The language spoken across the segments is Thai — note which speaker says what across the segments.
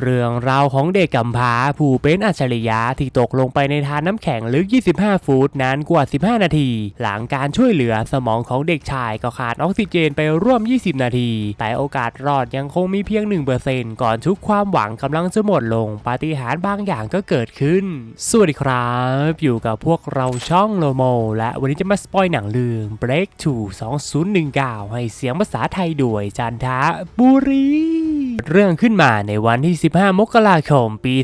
Speaker 1: เรื่องราวของเด็กกำพร้าผู้เป็นอัจฉริยะที่ตกลงไปในทานน้ำแข็งลึก 25 ฟุตนานกว่า 15 นาที หลังการช่วยเหลือสมองของเด็กชายก็ขาดออกซิเจนไปร่วม 20 นาที แต่โอกาสรอดยังคงมีเพียง 1%ก่อนทุกความหวังกำลังจะหมดลง ปาฏิหาริย์บางอย่างก็เกิดขึ้น สวัสดีครับ อยู่กับพวกเราช่องโลโม และวันนี้จะมาสปอยหนังเรื่อง Break to 2019 ให้เสียงภาษาไทยด้วยจันทบุรี เรื่องขึ้นมาในวันที่ 15 มกราคม ปี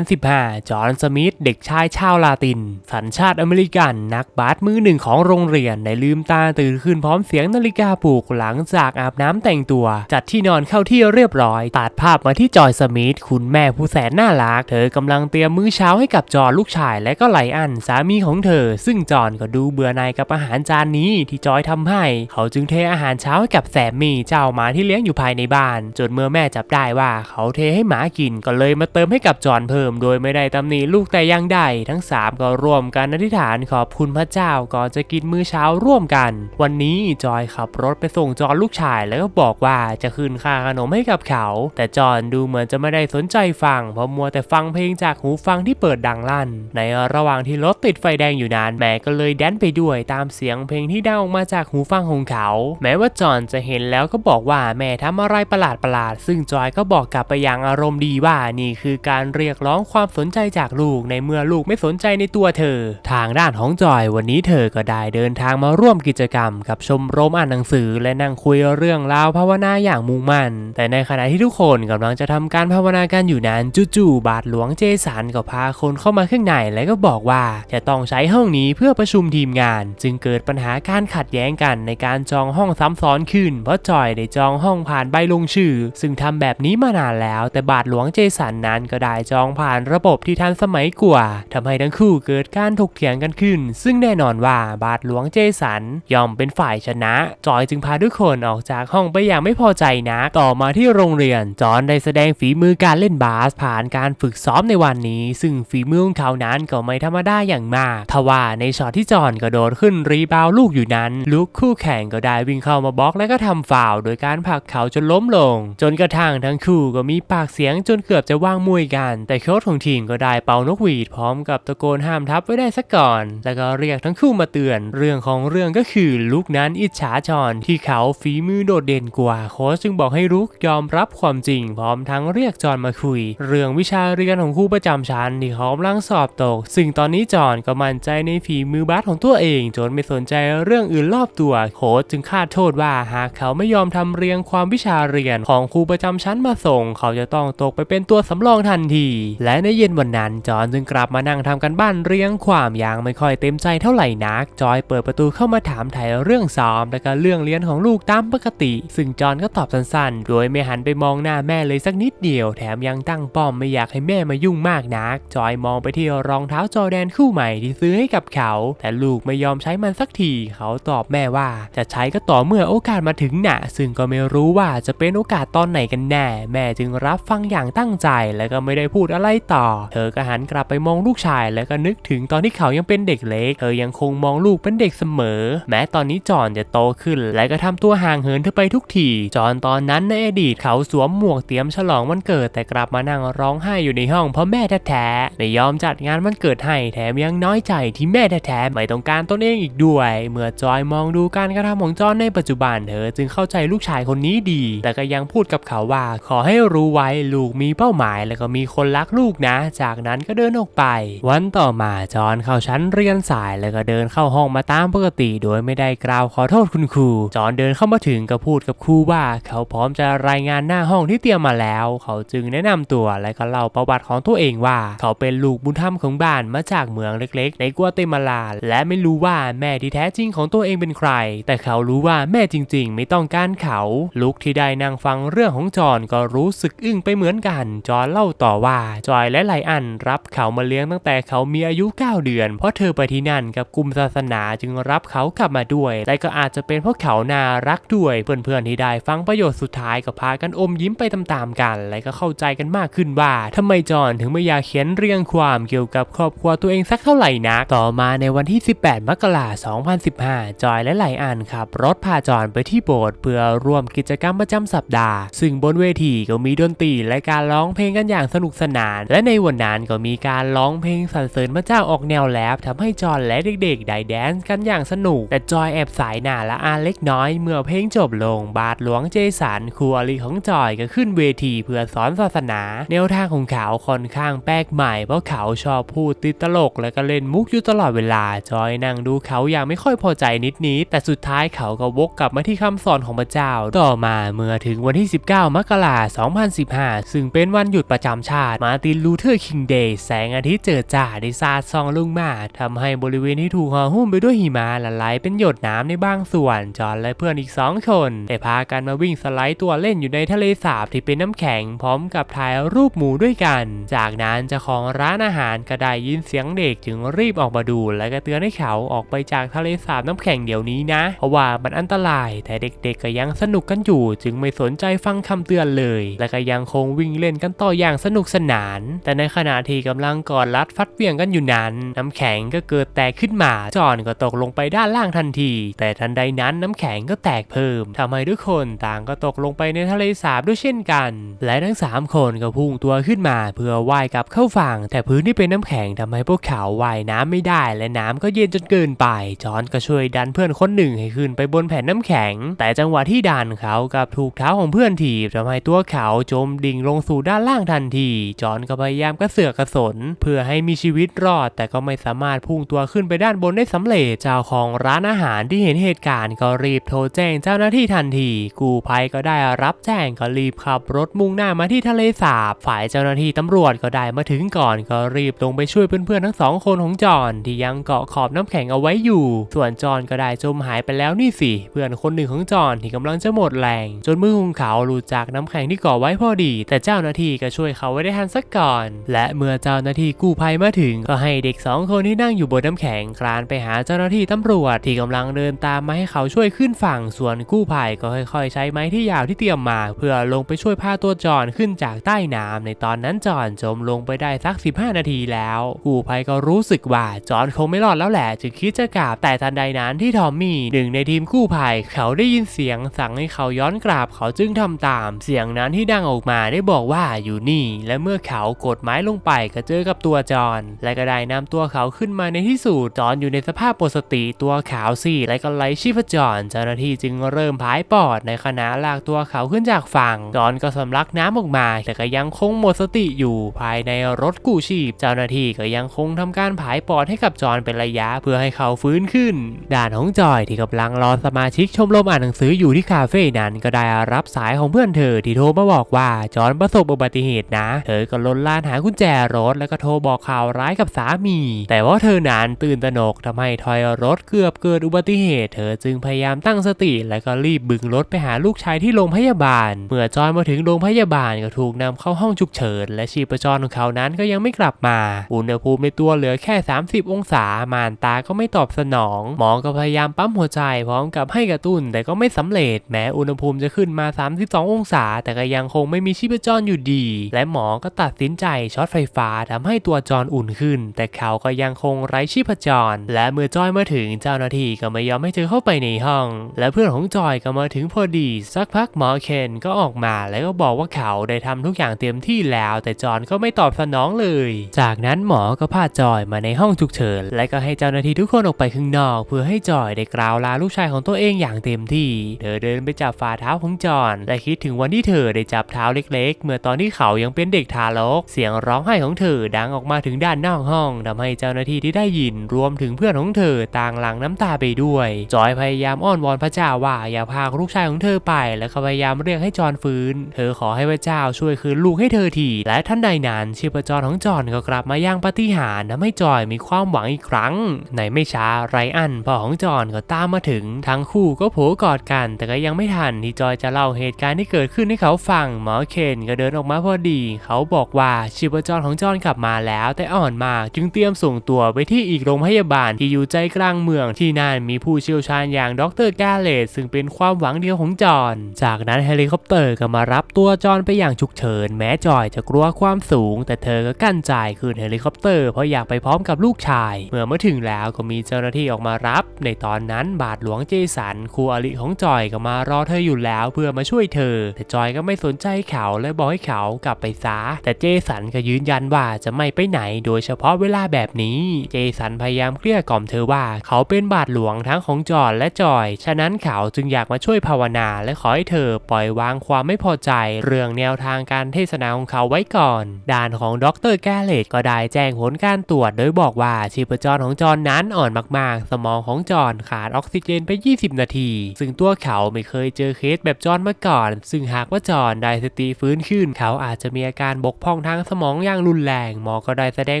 Speaker 1: 2015 จอห์น สมิธ เด็กชายชาวลาติน สัญชาติอเมริกัน นักบาสมือหนึ่งของโรงเรียนได้ลืมตาตื่นขึ้นพร้อมเสียงนาฬิกาปลุกหลังจากอาบน้ำแต่งตัว จัดที่นอนเข้าที่เรียบร้อย ตัดภาพมาที่จอยสมิธ คุณแม่ผู้แสนน่ารัก เธอกำลังเตรียมมื้อเช้าให้กับจอห์นลูกชายและก็ไลอันสามีของเธอ ซึ่งจอห์นก็ดูเบื่อหน่ายกับอาหารจานนี้ที่จอยทำให้ เขาจึงเทอาหารเช้าให้กับแซมมี่เจ้าหมาที่เลี้ยงอยู่ภายในบ้าน จนเมื่อแม่จับได้ว่าเขาเทให้หมากินก็เลยมาเติมให้กับจอนเพิ่ม โดยไม่ได้ตำหนิลูกแต่ยังใดทั้ง 3 ก็ร่วมกันอธิษฐานขอบคุณพระเจ้าก่อนจะกินมื้อเช้าร่วมกัน วันนี้จอยขับรถไปส่งจอนลูกชายแล้วก็บอกว่าจะคืนค่าขนมให้กับเขา แต่จอนดูเหมือนจะไม่ได้สนใจฟังเพราะมัวแต่ฟังเพลงจากหูฟังที่เปิดดังลั่น ในระหว่างที่รถติดไฟแดงอยู่นานแม่ก็เลยแดนไปด้วยตามเสียงเพลงที่ดังออกมาจากหูฟังของเขา แม้ว่าจอนจะเห็นแล้วก็บอกว่าแม่ทำอะไรประหลาดประหลาดๆซึ่งจอยก็บอกกลับไปอย่างอารมณ์ดีว่านี่คือการเรียกร้องความสนใจจากลูกในเมื่อลูกไม่สนใจในตัวเธอ ทางด้านของจอยวันนี้เธอก็ได้เดินทางมาร่วมกิจกรรม กับชมรมอ่านหนังสือและนั่งคุยเรื่องราวภาวนาอย่างมุ่งมั่น แต่ในขณะที่ทุกคนกำลังจะทำการภาวนากันอยู่นั้นจู่ๆบาทหลวงเจสันก็พาคนเข้ามาข้างในและก็บอกว่า จะต้องใช้ห้องนี้เพื่อประชุมทีมงาน จึงเกิดปัญหาการขัดแย้งกันในการจองห้องซ้ำซ้อนขึ้น เพราะจอยได้จองห้องผ่านใบลงชื่อ ซึ่งทำแบบนี้มานานแล้ว แต่บาทหลวงเจสันนั้นก็ได้จองผ่านระบบที่ทันสมัยกว่าทำให้ทั้งคู่เกิดการถกเถียงกันขึ้น ซึ่งแน่นอนว่าบาทหลวงเจสันยอมเป็นฝ่ายชนะ จอยจึงพาทุกคนออกจากห้องไปอย่างไม่พอใจนะต่อมาที่โรงเรียน จอนได้แสดงฝีมือการเล่นบาสผ่านการฝึกซ้อมในวันนี้ ซึ่งฝีมือของเขานั้นก็ไม่ธรรมดาอย่างมากทว่าในช็อตที่จอนกระโดดขึ้นรีบาวลูกอยู่นั้นลูกคู่แข่งก็ได้วิ่งเข้ามาบล็อกและก็ทำฟาวโดยการผลักเขาจนล้มลง จนกระทั่งทั้งคู่ก็มีปากเสียงจนเกือบจะว่างมวยกัน แต่โค้ชของทีมก็ได้เป่านกหวีดพร้อมกับตะโกนห้ามทับไว้ได้ซะก่อน แล้วก็เรียกทั้งคู่มาเตือน เรื่องของเรื่องก็คือลูกนั้นอิจฉาจอนที่เขาฝีมือโดดเด่นกว่าโค้ชจึงบอกให้ลูกยอมรับความจริง พร้อมทั้งเรียกจอนมาคุย เรื่องวิชาเรียนของครูประจำชั้นที่เขากำลังสอบตก ซึ่งตอนนี้จอนก็มั่นใจในฝีมือบาสของตัวเอง จนไม่สนใจเรื่องอื่นรอบตัวโค้ชจึงคาดโทษว่าหากเขาไม่ยอมทำเรียงความวิชาเรียนของครูประจำชั้นมาส่ง เขาจะต้องตกไปเป็นตัวสำรองทันที และในเย็นวันนั้นจอนจึงกลับมานั่งทำกันบ้านเรียงความอย่างไม่ค่อยเต็มใจเท่าไหร่นัก จอยเปิดประตูเข้ามาถามไถ่เรื่องซ้อม และก็เรื่องเรียนของลูกตามปกติ ซึ่งจอนก็ตอบสั้นๆ โดยไม่หันไปมองหน้าแม่เลยสักนิดเดียว แถมยังตั้งป้อมไม่อยากให้แม่มายุ่งมากนัก จอยมองไปที่รองเท้าจอแดนคู่ใหม่ที่ซื้อให้กับเขา แต่ลูกไม่ยอมใช้มันสักที เขาตอบแม่ว่า จะใช้ก็ต่อเมื่อโอกาสมาถึงน่ะ ซึ่งก็ไม่รู้ว่าจะเป็นโอกาสตอนไหนกันแน่แม่จึงรับฟังอย่างตั้งใจและก็ไม่ได้พูดอะไรต่อ เธอก็หันกลับไปมองลูกชาย แล้วก็นึกถึงตอนที่เขายังเป็นเด็กเล็ก เธอยังคงมองลูกเป็นเด็กเสมอ แม้ตอนนี้จอนจะโตขึ้น และก็ทำตัวห่างเหินเธอไปทุกที จอนตอนนั้นในอดีตเขาสวมหมวกเตรียมฉลองวันเกิดแต่กลับมานั่งร้องไห้อยู่ในห้องเพราะแม่แท้ๆไม่ยอมจัดงานวันเกิดให้แถมยังน้อยใจที่แม่แท้ๆไม่ต้องการตนเองอีกด้วย เมื่อจอยมองดูการกระทำของจอนในปัจจุบันเธอจึงเข้าใจลูกชายคนนี้ดี แต่ก็ยังพูดกับเขาว่าขอให้รู้ไว้ลูกมีเป้าหมาย แล้วก็มีคนรักลูกนะ จากนั้นก็เดินออกไป วันต่อมาจอนเข้าชั้นเรียนสายแล้วก็เดินเข้าห้องมาตามปกติ โดยไม่ได้กล่าวขอโทษคุณครู จอนเดินเข้ามาถึงก็พูดกับครูว่า เขาพร้อมจะรายงานหน้าห้องที่เตรียมมาแล้ว เขาจึงแนะนำตัวและก็เล่าประวัติของตัวเองว่า เขาเป็นลูกบุญธรรมของบ้านมาจากเมืองเล็กๆ ในกัวเตมาลา และไม่รู้ว่าแม่ที่แท้จริงของตัวเองเป็นใคร แต่เขารู้ว่าแม่จริง ๆ ไม่ต้องการเขา ลูกที่ได้นั่งฟังเรื่องของจอนก็รู้สึกอึ้งไปเหมือนกัน จอนเล่าต่อว่าจอยและไลอันรับเขามาเลี้ยงตั้งแต่เขามีอายุ 9 เดือน เพราะเธอไปที่นั่นกับกลุ่มศาสนาจึงรับเขากลับมาด้วยและก็อาจจะเป็นเพราะเขาน่ารักด้วย เพื่อนๆที่ได้ฟังประโยชน์สุดท้ายก็พากันอมยิ้มไปตามๆกัน และก็เข้าใจกันมากขึ้นว่าทำไมจอนถึงไม่อยากเขียนเรียงความเกี่ยวกับครอบครัวตัวเองสักเท่าไหร่นักต่อมาในวันที่ 18 มกราคม 2015 จอยและไลอันขับรถพาจอนไปที่โบสถ์เพื่อร่วมกิจกรรมประจำสัปดาห์ ซึ่งบนเวทีก็มีดนตรีและการร้องเพลงกันอย่างสนุกสนาน และในวันนั้นก็มีการร้องเพลงสรรเสริญพระเจ้าออกแนวแรปทำให้จอนและเด็กๆได้แดนซ์กันอย่างสนุก แต่จอยแอบสายหน้าละอาเล็กน้อย เมื่อเพลงจบลงบาทหลวงเจสันครูอลีของจอยก็ขึ้นเวทีเพื่อสอนศาสนา แนวทางของเขาค่อนข้างแปลกใหม่เพราะเขาชอบพูดติดตลก และก็เล่นมุกอยู่ตลอดเวลาจอยนั่งดูเขาอย่างไม่ค่อยพอใจนิดๆแต่สุดท้ายเขาก็วกกลับมาที่คำสอนของพระเจ้า ต่อมาเมื่อถึงวันที่ 19มกราคม 2015 ซึ่งเป็นวันหยุดประจำชาติ มาตินลูเทอร์คิงเดย์แสงอาทิตย์เจิดจ้าได้สาดส่องลงมาทำให้บริเวณที่ถูกห่อหุ้มไปด้วยหิมะละลายเป็นหยดน้ำในบางส่วน จอห์นและเพื่อนอีก2คน ได้พากันมาวิ่งสไลด์ตัวเล่นอยู่ในทะเลสาบที่เป็นน้ำแข็งพร้อมกับถ่ายรูปหมูด้วยกัน จากนั้นเจ้าของร้านอาหารก็ได้ยินเสียงเด็กจึงรีบออกมาดู และก็เตือนให้เขาออกไปจากทะเลสาบน้ำแข็งเดี๋ยวนี้นะ เพราะว่ามันอันตรายแต่เด็กๆก็ยังสนุกกันอยู่ จึงไม่สนใจฟังคำเตือนเลย และก็ยังคงวิ่งเล่นกันต่ออย่างสนุกสนาน แต่ในขณะที่กำลังกอดรัดฟัดเวี่ยงกันอยู่นั้น น้ำแข็งก็เกิดแตกขึ้นมา จอห์นก็ตกลงไปด้านล่างทันที แต่ทันใดนั้นน้ำแข็งก็แตกเพิ่มทำให้ทุกคนต่างก็ตกลงไปในทะเลสาบด้วยเช่นกัน และทั้งสามคนก็พุ่งตัวขึ้นมา เพื่อว่ายกลับเข้าฝั่ง แต่พื้นที่เป็นน้ำแข็งทำให้พวกเขาว่ายน้ำไม่ได้ และน้ำก็เย็นจนเกินไป จอห์นก็ช่วยดันเพื่อนคนหนึ่งให้ขึ้นไปบนแผ่นน้ำแข็ง แต่จังหวะที่ดันเขากับถูกเท้าของเพื่อนถีบทำให้ตัวเขาจมดิ่งลงสู่ด้านล่างทันที จอนก็พยายามกระเสือกกระสน เพื่อให้มีชีวิตรอด แต่ก็ไม่สามารถพุ่งตัวขึ้นไปด้านบนได้สำเร็จ เจ้าของร้านอาหารที่เห็นเหตุการณ์ก็รีบโทรแจ้งเจ้าหน้าที่ทันที กู้ภัยก็ได้รับแจ้งก็รีบขับรถมุ่งหน้ามาที่ทะเลสาบ ฝ่ายเจ้าหน้าที่ตำรวจก็ได้มาถึงก่อน ก็รีบลงไปช่วยเพื่อนๆทั้งสองคนของจอนที่ยังเกาะขอบน้ำแข็งเอาไว้อยู่ ส่วนจอนก็ได้จมหายไปแล้วนี่สิ เพื่อนคนหนึ่งของจอนที่กำลังจะหมดแรง จนมือของเขาหลุดจากน้ำแข็งที่กาะไว้พอดี แต่เจ้าหน้าที่ก็ช่วยเขาไว้ได้ทันสักก่อน และเมื่อเจ้าหน้าที่กู้ภัยมาถึง ก็ให้เด็กสองคนที่นั่งอยู่บนน้ำแข็งคลานไปหาเจ้าหน้าที่ตำรวจที่กำลังเดินตามมาให้เขาช่วยขึ้นฝั่งส่วนกู้ภัยก็ค่อยๆ ใช้ไม้ที่ยาวที่เตรียมมา เพื่อลงไปช่วยพาตัวจอห์นขึ้นจากใต้น้ำในตอนนั้นจอห์นจมลงไปได้สัก 15 นาทีแล้วกู้ภัยก็รู้สึกว่าจอห์นคงไม่รอดแล้วแหละจึงคิดจะกราบแต่ทันใดนั้นที่ทอมมี่หนึ่งในทีมกู้ภัยเขาได้ยินเสียงสั่งให้เขาย้อนกราบเขาจึงทำตามเสียงนั้นที่ดังออกมาได้บอกว่าอยู่นี่ และเมื่อเขากดไม้ลงไปก็เจอกับตัวจอนและก็ได้นำตัวเขาขึ้นมาในที่สุดจอนอยู่ในสภาพปกติตัวขาวซีดและก็ไร้ชีพจรเจ้าหน้าที่จึงเริ่มพายปอดในขณะลากตัวเขาขึ้นจากฝั่งจอนก็สำลักน้ำออกมา แต่ก็ยังคงหมดสติอยู่ภายในรถกู้ชีพ เจ้าหน้าที่ก็ยังคงทำการผายปอดให้กับจอนเป็นระยะเพื่อให้เขาฟื้นขึ้น ด่านของจอยที่กำลังรอสมาชิกชมรมอ่านหนังสืออยู่ที่คาเฟ่นั้นก็ได้รับสายของเพื่อนเธออที่โทรมาบอกว่าจอนประสบอุบัติเหตุนะ เธอก็ลนลานหากุญแจรถ แล้วก็โทรบอกข่าวร้ายกับสามี แต่ว่าเธอนั้นตื่นตระหนกทำให้ถอยรถเกือบเกิดอุบัติเหตุ เธอจึงพยายามตั้งสติ แล้วก็รีบบึงรถไปหาลูกชายที่โรงพยาบาล เมื่อจอยมาถึงโรงพยาบาลก็ถูกนำเข้าห้องฉุกเฉิน และชีพจรของเขานั้นก็ยังไม่กลับมา อุณหภูมิในตัวเหลือแค่ 30 องศา ม่านตาก็ไม่ตอบสนอง หมอก็พยายามปั๊มหัวใจพร้อมกับให้กระตุ้น แต่ก็ไม่สำเร็จ แม้อุณหภูมิจะขึ้นมา 32 องศาแต่ก็ยังคงไม่มีชีพจรอยู่ดี และหมอก็ตัดสินใจช็อตไฟฟ้าทำให้ตัวจอนอุ่นขึ้น แต่เขาก็ยังคงไร้ชีพจร และเมื่อจอยมาถึงเจ้าหน้าที่ก็ไม่ยอมให้เธอเข้าไปในห้อง และเพื่อนของจอยก็มาถึงพอดี สักพักหมอเคนก็ออกมาแล้วก็บอกว่าเขาได้ทำทุกอย่างเต็มที่แล้ว แต่จอนก็ไม่ตอบสนองเลย จากนั้นหมอก็พาจอยมาในห้องฉุกเฉิน และก็ให้เจ้าหน้าที่ทุกคนออกไปข้างนอก เพื่อให้จอยได้กล่าวลาลูกชายของตัวเองอย่างเต็มที่ เธอเดินไปจับฝ่าเท้าของจอนและคิดถึงวันที่เธอได้จับเท้าเล็ก ๆ เมื่อตอนที่เขายังเป็นเด็กทารก เสียงร้องไห้ของเธอดังออกมาถึงด้านนอกห้องทำให้เจ้าหน้าที่ที่ได้ยินรวมถึงเพื่อนของเธอต่างหลั่งน้ำตาไปด้วย จอยพยายามอ้อนวอนพระเจ้าว่าอย่าพาลูกชายของเธอไป และพยายามเรียกให้จอนฟื้น เธอขอให้พระเจ้าช่วยคืนลูกให้เธอทีและท่านใดนั้นชีพจรของจอนก็กลับมาย่างปฏิหารทำให้จอยมีความหวังอีกครั้ง ในไม่ช้าไรอันพ่อของจอนก็ตามมาถึง ทั้งคู่ก็โผกอดกัน แต่ก็ยังไม่ทันที่จอยจะเล่าเหตุการณ์ที่เกิดขึ้นให้เขาฟังหมอเคนก็เดินออกมาพอดี เขาบอกว่าชีพจรของจอนกลับมาแล้ว แต่อ่อนมากจึงเตรียมส่งตัวไปที่อีกโรงพยาบาลที่อยู่ใจกลางเมืองที่นั่นมีผู้เชี่ยวชาญอย่างดรกาเลตซึ่งเป็นความหวังเดียวของจอน จากนั้นเฮลิคอปเตอร์ก็มารับตัวจอนไปอย่างฉุกเฉิน แม้จอยจะกลัวความสูง แต่เธอก็กั้นใจขึ้นเฮลิคอปเตอร์เพราะอยากไปพร้อมกับลูกชาย เมื่อมาถึงแล้วก็มีเจ้าหน้าที่ออกมารับ ในตอนนั้นบาทหลวงเจสันครูอลิของจอยก็มารอเธออยู่แล้วเพื่อมาช่วยเธอแต่จอยก็ไม่สนใจเขาและบอกให้เขากลับไปซะแต่เจสันก็ยืนยันว่าจะไม่ไปไหนโดยเฉพาะเวลาแบบนี้ เจสันพยายามเกลี้ยกล่อมเธอว่าเขาเป็นบาทหลวงทั้งของจอห์นและจอย ฉะนั้นเขาจึงอยากมาช่วยภาวนาและขอให้เธอปล่อยวางความไม่พอใจ เรื่องแนวทางการเทศนาของเขาไว้ก่อน ด่านของดรแกเลตก็ได้แจ้งผลการตรวจ โดยบอกว่าชีพจรของจอห์นนั้นอ่อนมากๆ สมองของจอห์นขาดออกซิเจนไป 20 นาที ซึ่งตัวเขาไม่เคยเจอเคสแบบจอห์นมาก่อน ซึ่งหากว่าจอห์นได้สติฟื้นขึ้น เขาอาจจะมีอาการบกพร่องทางสมองอย่างรุนแรง หมอก็ได้แสดง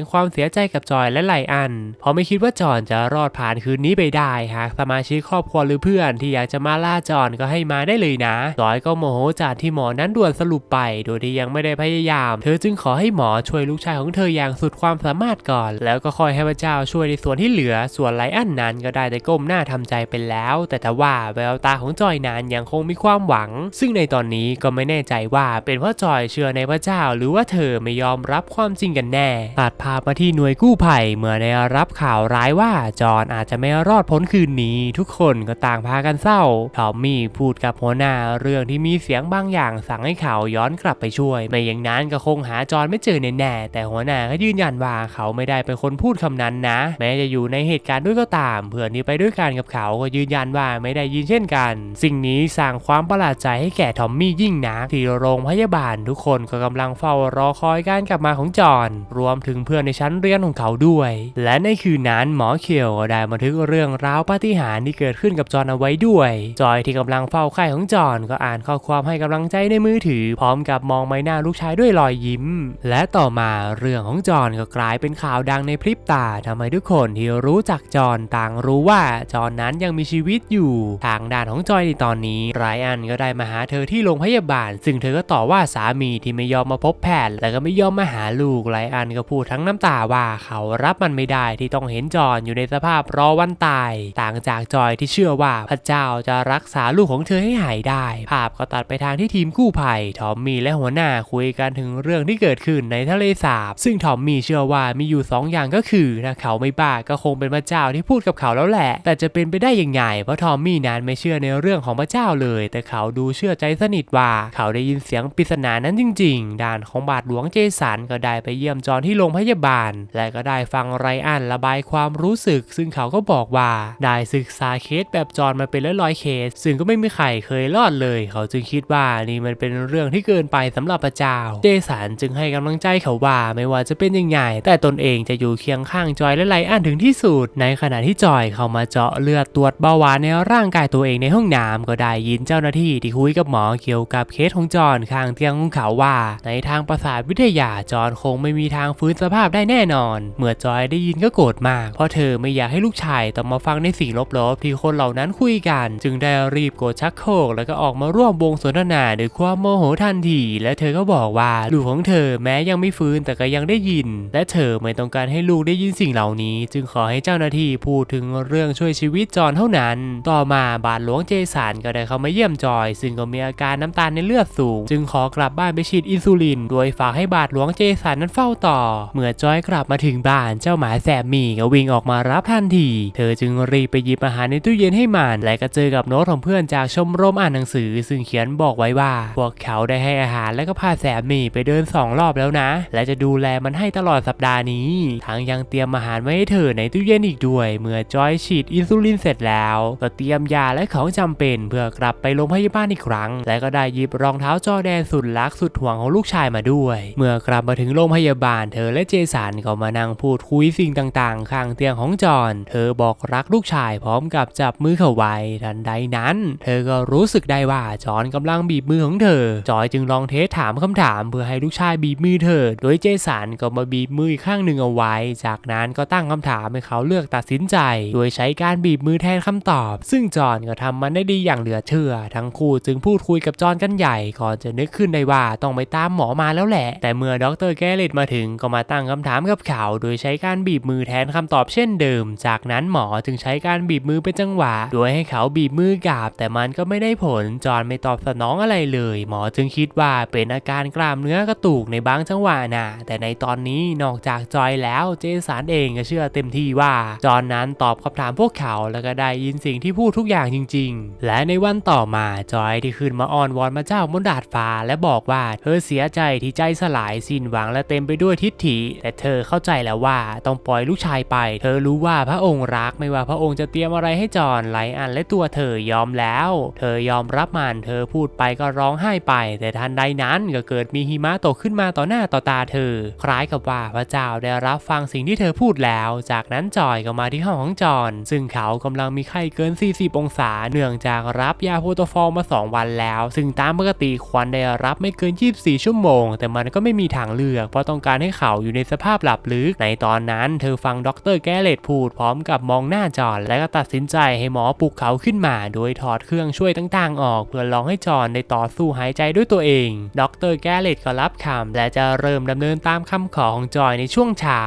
Speaker 1: ความเสียใจกับจอยและไลอัน เพราะไม่คิดว่าจอห์นจะรอดผ่านคืนนี้ไปได้ หากสมาชิกครอบครัวหรือเพื่อนที่อยากจะมาล่าจอห์นก็ให้มาได้เลยนะจอยก็โมโหจากที่หมอนั้นด่วนสรุปไป โดยที่ยังไม่ได้พยายาม เธอจึงขอให้หมอช่วยลูกชายของเธออย่างสุดความสามารถก่อน แล้วก็คอยให้พระเจ้าช่วยในส่วนที่เหลือ ส่วนไลอันนั้นก็ได้แต่ก้มหน้าทำใจไปแล้ว แต่ถ้าว่าแววตาของจอยนั้นยังคงมีความหวัง ซึ่งในตอนนี้ก็ไม่แน่ใจว่าเป็นเพราะจอยเชื่อในพระเจ้า หรือว่าเธอไม่ยอมรับความจริงกันแน่ตัดภาพมาที่หน่วยกู้ภัยเมื่อได้รับข่าวร้ายว่าจอนอาจจะไม่รอดพ้นคืนนี้ ทุกคนก็ต่างพากันเศร้าทอมมี่พูดกับหัวหน้าเรื่องที่มีเสียงบางอย่างสั่งให้เขาย้อนกลับไปช่วย ไม่อย่างนั้นก็คงหาจอนไม่เจอแน่แต่หัวหน้าก็ยืนยันว่าเขาไม่ได้เป็นคนพูดคำนั้นนะ แม้จะอยู่ในเหตุการณ์ด้วยก็ตาม เพื่อนที่ไปด้วยกันกับเขาก็ยืนยันว่าไม่ได้ยินเช่นกัน สิ่งนี้สร้างความประหลาดใจให้แก่ทอมมี่ยิ่งนักที่โรงพยาบาลทุกคนก็กำลังเฝ้ารอคอยการกลับมาของจอห์นรวมถึงเพื่อนในชั้นเรียนของเขาด้วย และในคืนนั้นหมอเคียวได้บันทึกเรื่องราวปาฏิหาริย์ที่เกิดขึ้นกับจอห์นเอาไว้ด้วย จอยที่กำลังเฝ้าไข้ของจอห์นก็อ่านข้อความให้กำลังใจในมือถือ พร้อมกับมองใบหน้าลูกชายด้วยรอยยิ้ม และต่อมาเรื่องของจอห์นก็กลายเป็นข่าวดังในพริบตาทำให้ทุกคนที่รู้จักจอห์นต่างรู้ว่าจอห์นนั้นยังมีชีวิตอยู่ ทางด้านของจอยในตอนนี้ไรอันก็ได้มาหาเธอที่โรงพยาบาล ซึ่งเธอก็ต่อว่าสามีที่ไม่ยอมมาพบแพทย์และก็ไม่ยอมมาหาลูกไรอันก็พูดทั้งน้ำตาว่าเขารับมันไม่ได้ที่ต้องเห็นจอนอยู่ในสภาพรอวันตาย ต่างจากจอยที่เชื่อว่าพระเจ้าจะรักษาลูกของเธอให้หายได้ ภาพก็ตัดไปทางที่ทีมกู้ภัยทอมมี่และหัวหน้าคุยกันถึงเรื่องที่เกิดขึ้นในทะเลสาบ ซึ่งทอมมี่เชื่อว่ามีอยู่สองอย่างก็คือถ้าเขาไม่บ้าก็คงเป็นพระเจ้าที่พูดกับเขาแล้วแหละ แต่จะเป็นไปได้ยังไงเพราะทอมมี่นั้นไม่เชื่อในเรื่องของพระเจ้าเลย แต่เขาดูเชื่อใจสนิทว่าเขาได้ยินเสียงปริศนานั้นจริง ๆด้านของบาทหลวงเจสันก็ได้ไปเยี่ยมจอนที่โรงพยาบาล และก็ได้ฟังไรอันระบายความรู้สึก ซึ่งเขาก็บอกว่า ได้ศึกษาเคสแบบจอนมาเป็นร้อยๆเคส ซึ่งก็ไม่มีใครเคยรอดเลย เขาจึงคิดว่านี่มันเป็นเรื่องที่เกินไปสำหรับพระเจ้า เจสันจึงให้กำลังใจเขาว่าไม่ว่าจะเป็นยังไง แต่ตนเองจะอยู่เคียงข้างจอยและไลอันถึงที่สุด ในขณะที่จอยเข้ามาเจาะเลือดตรวจเบาหวานในร่างกายตัวเองในห้องน้ำก็ได้ยินเจ้าหน้าที่ที่คุยกับหมอเกี่ยวกับเคสของจอห์นข้างเตียงของเขาว่า ในทางประสาทวิทยาจอห์นคงไม่มีทางฟื้นสภาพได้แน่นอน เมื่อจอยได้ยินก็โกรธมาก เพราะเธอไม่อยากให้ลูกชายต้องมาฟังในสิ่งลบๆ ที่คนเหล่านั้นคุยกัน จึงได้รีบโกดชักโครกแล้วก็ออกมาร่วมวงสนทนาด้วยความโมโหทันที และเธอก็บอกว่าลูกของเธอแม้ยังไม่ฟื้นแต่ก็ยังได้ยิน และเธอไม่ต้องการให้ลูกได้ยินสิ่งเหล่านี้ จึงขอให้เจ้าหน้าที่พูดถึงเรื่องช่วยชีวิตจอห์นเท่านั้น ต่อมาบาทหลวงเจสันก็ได้เข้ามาเยี่ยมจอย ซึ่งก็มีอาการน้ำตาลในเลือดสูง จึงขอกลับบ้านไปฉีดอินซูลิน โดยฝากให้บาทหลวงเจสันนั้นเฝ้าต่อ เมื่อจอยกลับมาถึงบ้านเจ้าหมาแสบหมีก็วิ่งออกมารับทันที เธอจึงรีบไปหยิบอาหารในตู้เย็นให้มันและก็เจอกับโน้ตของเพื่อนจากชมรมอ่านหนังสือ ซึ่งเขียนบอกไว้ว่า พวกเขาได้ให้อาหารและก็พาแสบหมีไปเดินสองรอบแล้วนะ และจะดูแลมันให้ตลอดสัปดาห์นี้ ทั้งยังเตรียมอาหารไว้ให้เธอในตู้เย็นอีกด้วย เมื่อจอยฉีดอินซูลินเสร็จแล้ว ก็เตรียมยาและของจำเป็น เพื่อกลับไปโรงพยาบาลอีกครั้ง และก็ได้หยิบรองเท้าจอแดนสุดรักสุดห่วงของลูกชายมาด้วย เมื่อกลับมาถึงโรงพยาบาลเธอและเจสันก็มานั่งพูดคุยสิ่งต่างๆ ข้างเตียงของจอห์นเธอบอกรักลูกชายพร้อมกับจับมือเขาไว้ทันใดนั้น เธอก็รู้สึกได้ว่าจอห์นกำลังบีบมือของเธอ จอยจึงลองเทสถามคำถามเพื่อให้ลูกชายบีบมือเธอ โดยเจสันก็มาบีบมืออีกข้างหนึ่งเอาไว้ จากนั้นก็ตั้งคำถามให้เขาเลือกตัดสินใจ โดยใช้การบีบมือแทนคำตอบ ซึ่งจอห์นก็ทำมันได้ดีอย่างเหลือเชื่อ ทั้งคู่จึงพูดคุยกับจอห์นกันใหญ่ก่อนจะนึกขึ้นได้ว่าต้องไปตามหมอมาแล้วแหละ แต่เมื่อดรแกเลตมาถึงก็มาตั้งคำถามกับเขาโดยใช้การบีบมือแทนคำตอบเช่นเดิม จากนั้นหมอจึงใช้การบีบมือเป็นจังหวะ โดยให้เขาบีบมือกราบ แต่มันก็ไม่ได้ผลจอห์นไม่ตอบสนองอะไรเลย หมอจึงคิดว่าเป็นอาการกล้ามเนื้อกระตุกในบางจังหวะน่ะแต่ในตอนนี้นอกจากจอยแล้วเจสันเองก็เชื่อเต็มที่ว่าจอห์นนั้นตอบคำถามพวกเขาแล้วก็ได้ยินสิ่งที่พูดทุกอย่างจริง ๆ และในวันต่อมาจอยที่ขึ้นมาอ้อนอนวอนมาเจ้าบนดาดฟ้าและบอกว่าเธอเสียใจที่ใจสลายสิ้นหวังและเต็มไปด้วยทิฏฐิ แต่เธอเข้าใจแล้วว่าต้องปล่อยลูกชายไป เธอรู้ว่าพระองค์รักไม่ว่าพระองค์จะเตรียมอะไรให้จอนไลอันและตัวเธอยอมแล้ว เธอยอมรับมันเธอพูดไปก็ร้องไห้ไป แต่ทันใดนั้นก็เกิดมีหิมะตกขึ้นมาต่อหน้าต่อตาเธอ คล้ายกับว่าพระเจ้าได้รับฟังสิ่งที่เธอพูดแล้ว จากนั้นจอยก็มาที่ห้องของจอนซึ่งเขากำลังมีไข้เกิน 40 องศาเนื่องจากรับยาโพโตฟอลมา 2 วันแล้วซึ่งตามปกติควรได้รับไม่เกิน 24 ชั่วโมง แต่มันก็ไม่มีทางเลือก เพราะต้องการให้เขาอยู่ในสภาพหลับลึกในตอนนั้นเธอฟังดรแกเลตพูดพร้อมกับมองหน้าจอนและก็ตัดสินใจให้หมอปลุกเขาขึ้นมา โดยถอดเครื่องช่วยต่างๆ ออก เพื่อลองให้จอนได้ต่อสู้หายใจด้วยตัวเองดรแกเลตก็รับคำและจะเริ่มดำเนินตามคำขอของจอยในช่วงเช้า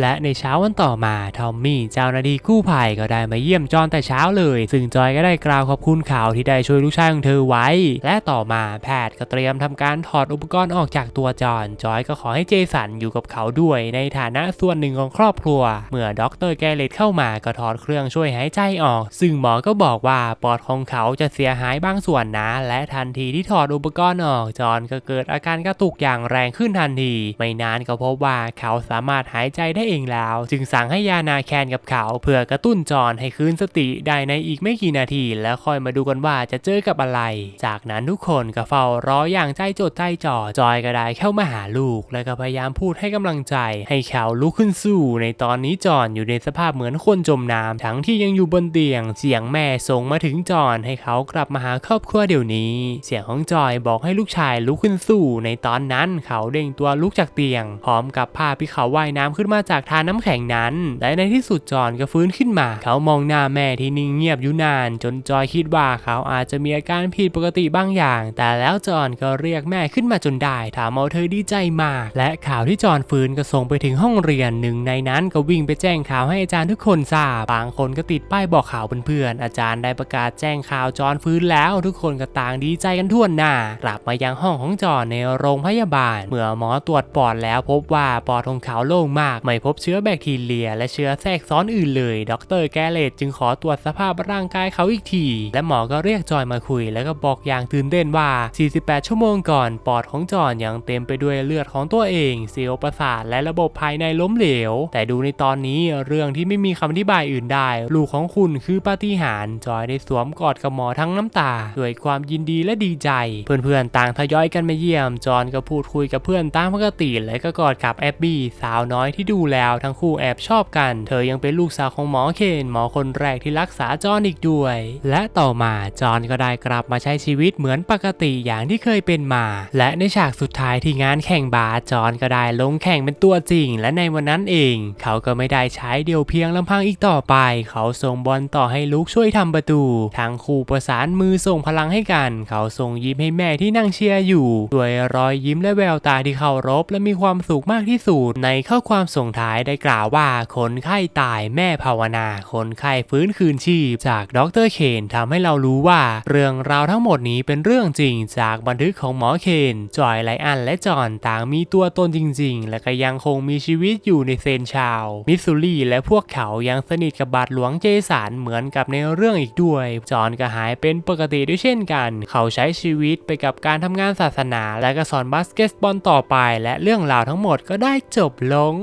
Speaker 1: และในเช้าวันต่อมาทอมมี่เจ้าหน้าที่กู้ภัยก็ได้มาเยี่ยมจอนแต่เช้าเลย ซึ่งจอยก็ได้กล่าวขอบคุณเขาที่ได้ช่วยลูกชายของเธอไว้ และต่อมาแพทย์ก็เตรียมทำการถอดอุปกรณ์ออกจากตัวจอนจอยก็ขอให้เจสันอยู่กับเขาด้วยในฐานะส่วนหนึ่งของครอบครัว เมื่อด็อกเตอร์แกเลตเข้ามาก็ถอดเครื่องช่วยหายใจออก ซึ่งหมอก็บอกว่าปอดของเขาจะเสียหายบางส่วนนะ และทันทีที่ถอดอุปกรณ์ออกจอนก็เกิดอาการกระตุกอย่างแรงขึ้นทันที ไม่นานก็พบว่าเขาสามารถหายใจได้เองแล้ว จึงสั่งให้ยานาแคนกับเขา เพื่อกระตุ้นจอนให้คืนสติได้ในอีกไม่กี่นาที แล้วค่อยมาดูกันว่าจะเจอกับอะไร จากนั้นทุกคนก็เฝ้ารออย่างใจจดใจจ่อจอยก็ได้เข้ามาหาลูก และก็พยายามพูดให้กำลังใจ ให้เขาลุกขึ้นสู้ ในตอนนี้จอนอยู่ในสภาพเหมือนคนจมน้ำทั้งที่ยังอยู่บนเตียง เสียงแม่ส่งมาถึงจอนให้เขากลับมาหาครอบครัวเดี๋ยวนี้ เสียงของจอยบอกให้ลูกชายลุกขึ้นสู้ ในตอนนั้นเขาเด้งตัวลุกจากเตียง พร้อมกับภาพี่เขาว่ายน้ำขึ้นมาจากทานน้ำแข็งนั้น และในที่สุดจอนก็ฟื้นขึ้นมา เขามองหน้าแม่ที่นิ่งเงียบอยู่นาน จนจอยคิดว่าเขาอาจจะมีอาการผิดปกติบางอย่าง แต่แล้วจอนก็เรียกแม่ขึ้นมาจนได้ถามเอาเธอดีใจมาก และข่าวที่จอนฟื้นก็ส่งไปถึงห้องเรียนหนึ่งในนั้นก็วิ่งไปแจ้งข่าวให้อาจารย์ทุกคนทราบบางคนก็ติดป้ายบอกข่าวเพื่อนๆอาจารย์ได้ประกาศแจ้งข่าวจอนฟื้นแล้วทุกคนก็ต่างดีใจกันทั่วหน้ากลับมายังห้องของจอนในโรงพยาบาล เมื่อหมอตรวจปอดแล้วพบว่าปอดของเขาโล่งมาก ไม่พบเชื้อแบคทีเรีย และเชื้อแทรกซ้อนอื่นเลยดรแกเลตจึงขอตรวจสภาพร่างกายเขาอีกที และหมอก็เรียกจอยมาคุย แล้วก็บอกอย่างตื่นเต้นว่า 48 ชั่วโมงก่อน ปอดของจอนยังเต็มไปด้วยเลือดของตัวเองเซลล์ประสาทและระบบภายในล้มเหลว แต่ดูในตอนนี้เรื่องที่ไม่มีคำอธิบายอื่นได้ ลูกของคุณคือปาฏิหาริย์จอยได้สวมกอดกับหมอทั้งน้ำตา ด้วยความยินดีและดีใจ เพื่อนๆต่างทยอยกันมาเยี่ยม จอนก็พูดคุยกับเพื่อนตามปกติและก็กอดกับแอบบี้สาวน้อยที่ดูแล้วทั้งคู่แอบชอบกัน เธอยังเป็นลูกสาวของหมอเคนหมอคนแรกที่รักษาจอนอีกด้วย และต่อมาจอนก็ได้กลับมาใช้ชีวิตเหมือนมือนปกติอย่างที่เคยเป็นมา และในฉากสุดท้ายที่งานแข่งบาสจอนก็ได้ลงแข่งเป็นตัวจริง และในวันนั้นเอง เขาก็ไม่ได้ใช้เดียวเพียงลำพังอีกต่อไป เขาส่งบอลต่อให้ลูกช่วยทำประตูทั้งคู่ประสานมือส่งพลังให้กัน เขาส่งยิ้มให้แม่ที่นั่งเชียร์อยู่ด้วยรอยยิ้มและแววตาที่เคารพและมีความสุขมากที่สุดในข้อความส่งท้ายได้กล่าวว่าคนไข้ตายแม่ภาวนา คนไข้ฟื้นคืนชีพ จากดรเคนทำให้เรารู้ว่า เรื่องราวทั้งหมดนี้เป็นเรื่องจริงจากบันทึกของหมอเคนจอยไลอันและจอห์นต่างมีตัวตนจริง ๆ และก็ยังคงมีชีวิตอยู่ในเซนชาว มิสซูรีและพวกเขายังสนิทกับบาทหลวงเจสันเหมือนกับในเรื่องอีกด้วย จอห์นก็หายเป็นปกติด้วยเช่นกัน เขาใช้ชีวิตไปกับการทำงานศาสนา และก็สอนบาสเกตบอลต่อไป และเรื่องราวทั้งหมดก็ได้จบลง